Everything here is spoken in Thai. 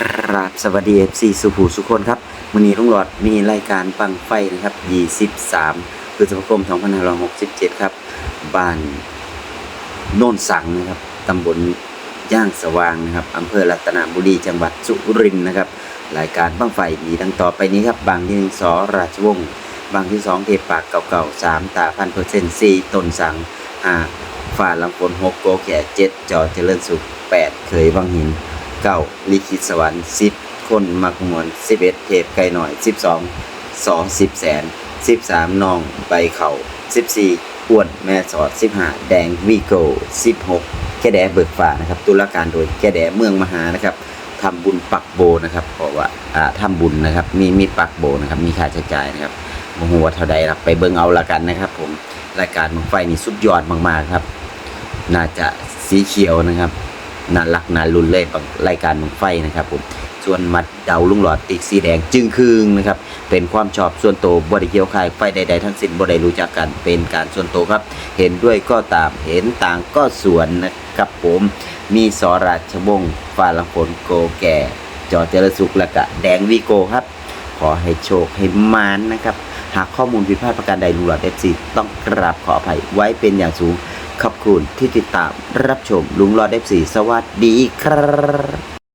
ครับสวัสดี FC สุภูสุคนครับวันนี้ลุงหลอดมีรายการปังไฟนะครับ23พฤษภาคม2567 ครับ บ้านโน่นสังนะครับตำบลย่างสว่างนะครับอำเภอรัตนบุรีจังหวัดสุรินทร์นะครับ รายการปังไฟมีดังต่อไปนี้ครับ บางที่หนึ่งสอราชวงศ์บางที่สองเทปปากเก่าๆสามตาพันเปอร์เซ็นต์สี่ตนสังห้าฝ่าลำฝนหกโกแก่เจ็ดจอเจริญสุขแปดเคยวังหิน เก้าลิขิตสวรรค์สิบคนมักมวลสิบเอ็ดเทพไก่หน่อยสิบสองสองสิบแสนสิบสามนองใบเข่าสิบสี่อ้วนแม่สอดสิบห้าแดงวีโก้สิบหกแกแดเบิกฟ้านะครับ ตุลาการโดยแกแดเมืองมหานะครับทำบุญปักโบนะครับเพราะว่าอ่าทำบุญนะครับ มีมีปักโบนะครับ มีค่าใช้จ่ายนะครับโมโหว่าเท่าใดครับไปเบิ่งเอาละกันนะครับ ผมรายการมังไฟนี่สุดยอดมากๆครับ น่าจะสีเขียวนะครับ น่ารักน่ารุนเลยบางรายการบังไฟนะครับผมส่วนมัดเดาลุงหลอดติกสีแดงจึงคืงนะครับเป็นความชอบส่วนตัวบริเกี่ยวคายไฟใด ๆ ทั้งสิ้นบริรู้จักกันเป็นการส่วนตัวครับ เห็นด้วยก็ตามเห็นต่างก็สวนนะครับผมมีสอราชวงศ์ฟ้าลังฝนโกแก่ จอเจรสุขและกะแดงวีโกครับ ขอให้โชคให้มานนะครับ หากข้อมูลผิดพลาดประการใดลุงหลอดเอฟซีต้องกราบขออภัยไว้เป็นอย่างสูง ขอบคุณที่ติดตามรับชมลุงรอดเอฟซีสวัสดีครับ